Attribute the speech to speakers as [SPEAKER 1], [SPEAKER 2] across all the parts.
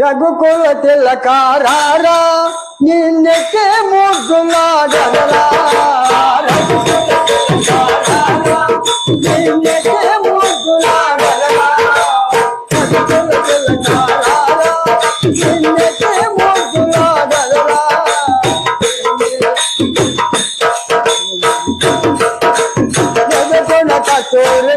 [SPEAKER 1] రఘుకుల తిలకారా నిన్నకే ముద్దులాడవరా నిన్నకే ముద్దులాడవరా రఘుకుల తిలకారా నిన్నకే ముద్దులాడవరా రఘుకుల కస్తూరి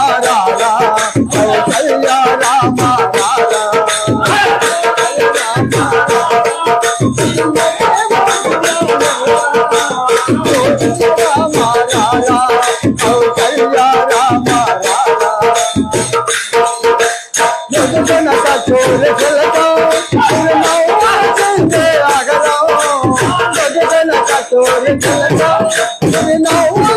[SPEAKER 1] Não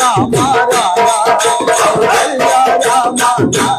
[SPEAKER 1] రామ రామ రామ